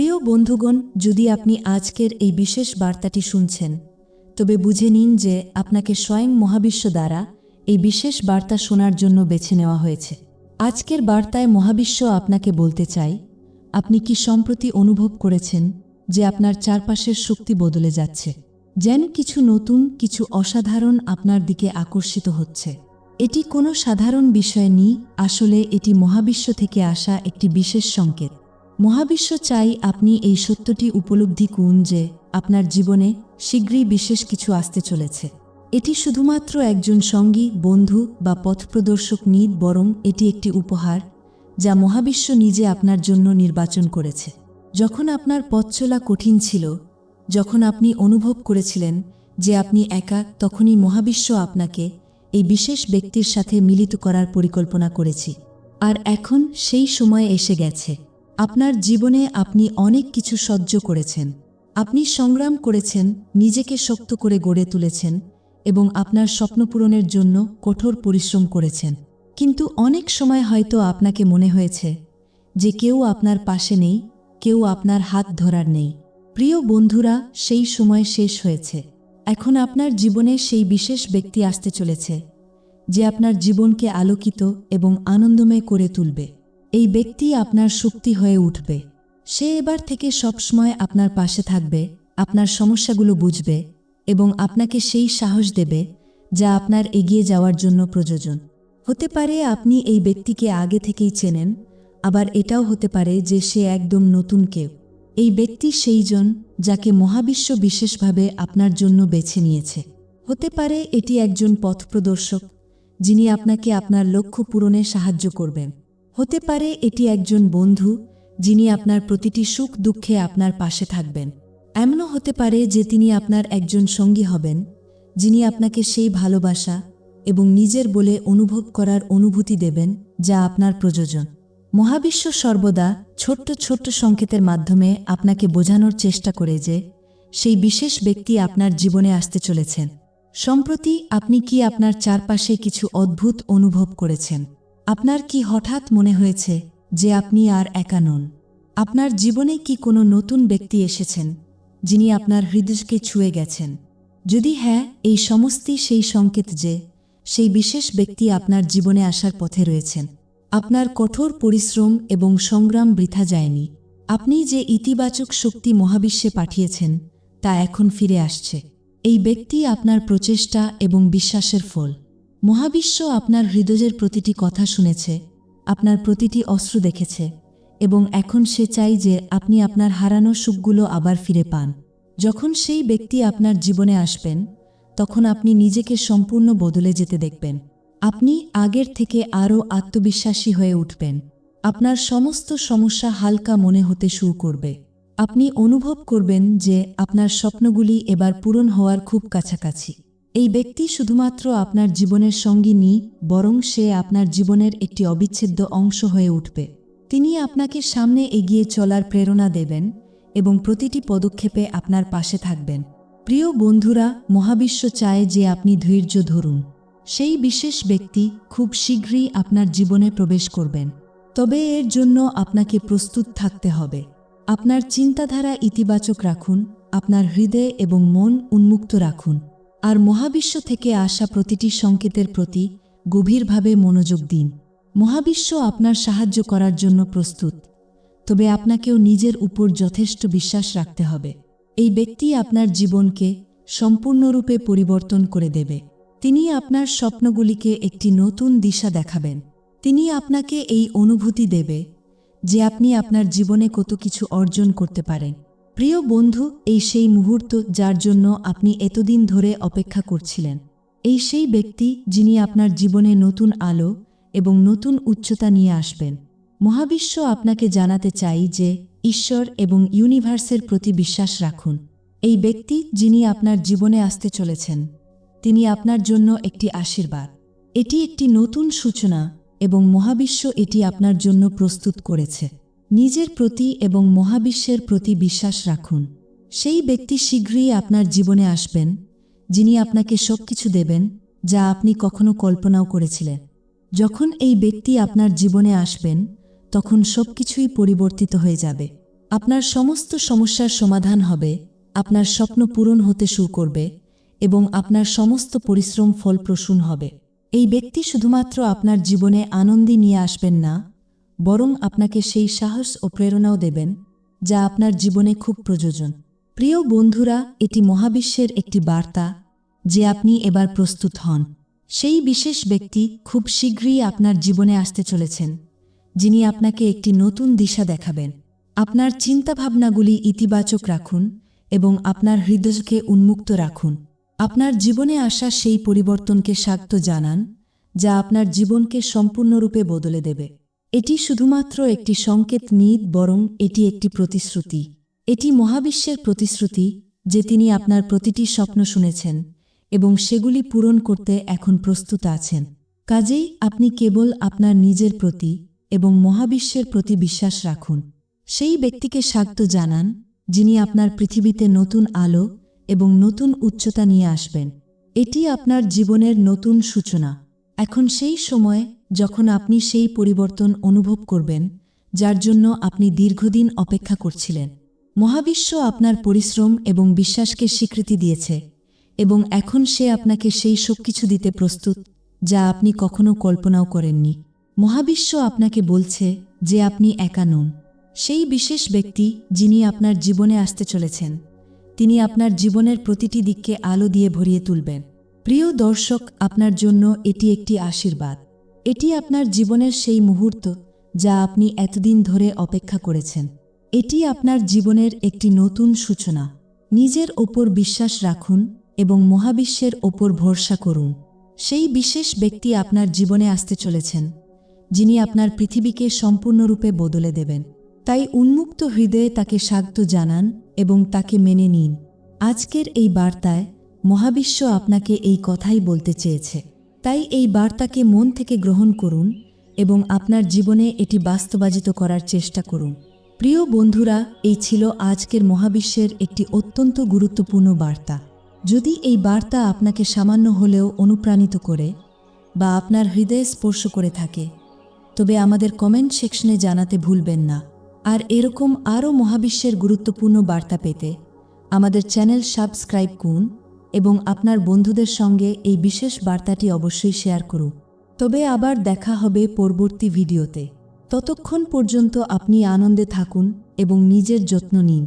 প্রিয় বন্ধুগণ, যদি আপনি আজকের এই বিশেষ বার্তাটি শুনছেন, তবে বুঝে নিন যে আপনাকে স্বয়ং মহাবিশ্ব দ্বারা এই বিশেষ বার্তা শোনার জন্য বেছে নেওয়া হয়েছে। আজকের বার্তায় মহাবিশ্ব আপনাকে বলতে চাই, আপনি কি সম্প্রতি অনুভব করেছেন যে আপনার চারপাশের শক্তি বদলে যাচ্ছে, যেন কিছু নতুন, কিছু অসাধারণ আপনার দিকে আকর্ষিত হচ্ছে? এটি কোনো সাধারণ বিষয় নেই আসলে এটি মহাবিশ্ব থেকে আসা একটি বিশেষ সংকেত। মহাবিশ্ব চাই আপনি এই সত্যটি উপলব্ধি করুন যে আপনার জীবনে শীঘ্রই বিশেষ কিছু আসতে চলেছে। এটি শুধুমাত্র একজন সঙ্গী, বন্ধু বা পথপ্রদর্শক নিদ, বরং এটি একটি উপহার যা মহাবিশ্ব নিজে আপনার জন্য নির্বাচন করেছে। যখন আপনার পথ চলা কঠিন ছিল, যখন আপনি অনুভব করেছিলেন যে আপনি একা, তখনই মহাবিশ্ব আপনাকে এই বিশেষ ব্যক্তির সাথে মিলিত করার পরিকল্পনা করেছি। আর এখন সেই সময় এসে গেছে। আপনার জীবনে আপনি অনেক কিছু সহ্য করেছেন। আপনি সংগ্রাম করেছেন, নিজেকে শক্ত করে গড়ে তুলেছেন এবং আপনার স্বপ্ন পূরণের জন্য কঠোর পরিশ্রম করেছেন। কিন্তু অনেক সময় হয়তো আপনাকে মনে হয়েছে যে কেউ আপনার পাশে নেই, কেউ আপনার হাত ধরার নেই। প্রিয় বন্ধুরা, সেই সময় শেষ হয়েছে। এখন আপনার জীবনে সেই বিশেষ ব্যক্তি আসতে চলেছে, যে আপনার জীবনকে আলোকিত এবং আনন্দময় করে তুলবে। এই ব্যক্তি আপনার শক্তি হয়ে উঠবে। সে এবার থেকে সবসময় আপনার পাশে থাকবে, আপনার সমস্যাগুলো বুঝবে এবং আপনাকে সেই সাহস দেবে যা আপনার এগিয়ে যাওয়ার জন্য প্রয়োজন। হতে পারে আপনি এই ব্যক্তিকে আগে থেকেই চেনেন, আবার এটাও হতে পারে যে সে একদম নতুন কেউ। এই ব্যক্তি সেইজন যাকে মহাবিশ্ব বিশেষভাবে আপনার জন্য বেছে নিয়েছে। হতে পারে এটি একজন পথপ্রদর্শক, যিনি আপনাকে আপনার লক্ষ্য পূরণে সাহায্য করবেন। হতে পারে এটি একজন বন্ধু, যিনি আপনার প্রতিটি সুখ দুঃখে আপনার পাশে থাকবেন। এমনও হতে পারে যে তিনি আপনার একজন সঙ্গী হবেন, যিনি আপনাকে সেই ভালোবাসা এবং নিজের বলে অনুভব করার অনুভূতি দেবেন যা আপনার প্রয়োজন। মহাবিশ্ব সর্বদা ছোট্ট ছোট্ট সংকেতের মাধ্যমে আপনাকে বোঝানোর চেষ্টা করে যে সেই বিশেষ ব্যক্তি আপনার জীবনে আসতে চলেছেন। সম্প্রতি আপনি কি আপনার চারপাশে কিছু অদ্ভুত অনুভব করেছেন? আপনার কি হঠাৎ মনে হয়েছে যে আপনি আর একা নন? আপনার জীবনে কি কোনো নতুন ব্যক্তি এসেছেন, যিনি আপনার হৃদয়কে ছুঁয়ে গেছেন? যদি হ্যাঁ এই সমস্তই সেই সংকেত যে, সেই বিশেষ ব্যক্তি আপনার জীবনে আসার পথে রয়েছেন। আপনার কঠোর পরিশ্রম এবং সংগ্রাম বৃথা যায়নি। আপনি যে ইতিবাচক শক্তি মহাবিশ্বে পাঠিয়েছেন, তা এখন ফিরে আসছে। এই ব্যক্তি আপনার প্রচেষ্টা এবং বিশ্বাসের ফল। মহাবিশ্ব আপনার হৃদয়ের প্রতিটি কথা শুনেছে, আপনার প্রতিটি অস্ত্র দেখেছে, এবং এখন সে চাই যে আপনি আপনার হারানো সুখগুলো আবার ফিরে পান। যখন সেই ব্যক্তি আপনার জীবনে আসবেন, তখন আপনি নিজেকে সম্পূর্ণ বদলে যেতে দেখবেন। আপনি আগের থেকে আরও আত্মবিশ্বাসী হয়ে উঠবেন। আপনার সমস্ত সমস্যা হালকা মনে হতে শুরু করবে। আপনি অনুভব করবেন যে আপনার স্বপ্নগুলি এবার পূরণ হওয়ার খুব কাছাকাছি। এই ব্যক্তি শুধুমাত্র আপনার জীবনের সঙ্গী নি বরং সে আপনার জীবনের একটি অবিচ্ছেদ্য অংশ হয়ে উঠবে। তিনি আপনাকে সামনে এগিয়ে চলার প্রেরণা দেবেন এবং প্রতিটি পদক্ষেপে আপনার পাশে থাকবেন। প্রিয় বন্ধুরা, মহাবিশ্ব চায় যে আপনি ধৈর্য ধরুন। সেই বিশেষ ব্যক্তি খুব শীঘ্রই আপনার জীবনে প্রবেশ করবেন। তবে এর জন্য আপনাকে প্রস্তুত থাকতে হবে। আপনার চিন্তাধারা ইতিবাচক রাখুন, আপনার হৃদয় এবং মন উন্মুক্ত রাখুন। আর মহাবিশ্ব থেকে আসা প্রতিটি সংকেতের প্রতি গভীরভাবে মনোযোগ দিন। মহাবিশ্ব আপনার সাহায্য করার জন্য প্রস্তুত। তবে আপনাকেও নিজের উপর যথেষ্ট বিশ্বাস রাখতে হবে। এই ব্যক্তি আপনার জীবনকে সম্পূর্ণরূপে পরিবর্তন করে দেবে। তিনি আপনার স্বপ্নগুলিকে একটি নতুন দিশা দেখাবেন। তিনি আপনাকে এই অনুভূতি দেবে যে আপনি আপনার জীবনে কত কিছু অর্জন করতে পারেন। প্রিয় বন্ধু, এই সেই মুহূর্ত যার জন্য আপনি এতদিন ধরে অপেক্ষা করছিলেন। এই সেই ব্যক্তি যিনি আপনার জীবনে নতুন আলো এবং নতুন উচ্চতা নিয়ে আসবেন। মহাবিশ্ব আপনাকে জানাতে চাই যে, ঈশ্বর এবং ইউনিভার্সের প্রতি বিশ্বাস রাখুন। এই ব্যক্তি যিনি আপনার জীবনে আসতে চলেছেন, তিনি আপনার জন্য একটি আশীর্বাদ। এটি একটি নতুন সূচনা এবং মহাবিশ্ব এটি আপনার জন্য প্রস্তুত করেছে। নিজের প্রতি এবং মহাবিশ্বের প্রতি বিশ্বাস রাখুন। সেই ব্যক্তি শীঘ্রই আপনার জীবনে আসবেন, যিনি আপনাকে সবকিছু দেবেন, যা আপনি কখনো কল্পনাও করেছিলেন। যখন এই ব্যক্তি আপনার জীবনে আসবেন, তখন সবকিছুই পরিবর্তিত হয়ে যাবে। আপনার সমস্ত সমস্যার সমাধান হবে, আপনার স্বপ্ন পূরণ হতে শুরু করবে এবং আপনার সমস্ত পরিশ্রম ফলপ্রসূন হবে। এই ব্যক্তি শুধুমাত্র আপনার জীবনে আনন্দই নিয়ে আসবেন না বরং আপনাকে সেই সাহস ও প্রেরণাও দেবেন, যা আপনার জীবনে খুব প্রয়োজন। প্রিয় বন্ধুরা, এটি মহাবিশ্বের একটি বার্তা, যে আপনি এবার প্রস্তুত হন। সেই বিশেষ ব্যক্তি খুব শীঘ্রই আপনার জীবনে আসতে চলেছেন, যিনি আপনাকে একটি নতুন দিশা দেখাবেন। আপনার চিন্তাভাবনাগুলি ইতিবাচক রাখুন এবং আপনার হৃদয়কে উন্মুক্ত রাখুন। আপনার জীবনে আসা সেই পরিবর্তনকে স্বাগত জানান, যা আপনার জীবনকে সম্পূর্ণরূপে বদলে দেবে। এটি শুধুমাত্র একটি সংকেত নিদ, বরং এটি একটি প্রতিশ্রুতি। এটি মহাবিশ্বের প্রতিশ্রুতি, যে তিনি আপনার প্রতিটি স্বপ্ন শুনেছেন, এবং সেগুলি পূরণ করতে এখন প্রস্তুত আছেন। কাজেই আপনি কেবল আপনার নিজের প্রতি এবং মহাবিশ্বের প্রতি বিশ্বাস রাখুন। সেই ব্যক্তিকে স্বাগত জানান, যিনি আপনার পৃথিবীতে নতুন আলো এবং নতুন উচ্চতা নিয়ে আসবেন। এটি আপনার জীবনের নতুন সূচনা। এখন সেই সময় যখন আপনি সেই পরিবর্তন অনুভব করবেন, যার জন্য আপনি দীর্ঘদিন অপেক্ষা করছিলেন। মহাবিশ্ব আপনার পরিশ্রম এবং বিশ্বাসকে স্বীকৃতি দিয়েছে এবং এখন সে আপনাকে সেই সব কিছু দিতে প্রস্তুত যা আপনি কখনো কল্পনাও করেননি। মহাবিশ্ব আপনাকে বলছে যে আপনি একা নন। সেই বিশেষ ব্যক্তি যিনি আপনার জীবনে আসতে চলেছেন, তিনি আপনার জীবনের প্রতিটি দিককে আলো দিয়ে ভরিয়ে তুলবেন। প্রিয় দর্শক, আপনার জন্য এটি একটি আশীর্বাদ। এটি আপনার জীবনের সেই মুহূর্ত যা আপনি এতদিন ধরে অপেক্ষা করেছেন। এটি আপনার জীবনের একটি নতুন সূচনা। নিজের ওপর বিশ্বাস রাখুন এবং মহাবিশ্বের ওপর ভরসা করুন। সেই বিশেষ ব্যক্তি আপনার জীবনে আসতে চলেছেন, যিনি আপনার পৃথিবীকে সম্পূর্ণরূপে বদলে দেবেন। তাই উন্মুক্ত হৃদয়ে তাকে স্বাগত জানান এবং তাকে মেনে নিন। আজকের এই বার্তায় মহাবিশ্ব আপনাকে এই কথাই বলতে চেয়েছে। তাই এই বার্তাকে মন থেকে গ্রহণ করুন এবং আপনার জীবনে এটি বাস্তবায়িত করার চেষ্টা করুন। প্রিয় বন্ধুরা, এই ছিল আজকের মহাবিশ্বের একটি অত্যন্ত গুরুত্বপূর্ণ বার্তা। যদি এই বার্তা আপনাকে সামান্য হলেও অনুপ্রাণিত করে বা আপনার হৃদয়ে স্পর্শ করে থাকে, তবে আমাদের কমেন্ট সেকশনে জানাতে ভুলবেন না। আর এরকম আরও মহাবিশ্বের গুরুত্বপূর্ণ বার্তা পেতে আমাদের চ্যানেল সাবস্ক্রাইব করুন এবং আপনার বন্ধুদের সঙ্গে এই বিশেষ বার্তাটি অবশ্যই শেয়ার করুন। তবে আবার দেখা হবে পরবর্তী ভিডিওতে। ততক্ষণ পর্যন্ত আপনি আনন্দে থাকুন এবং নিজের যত্ন নিন।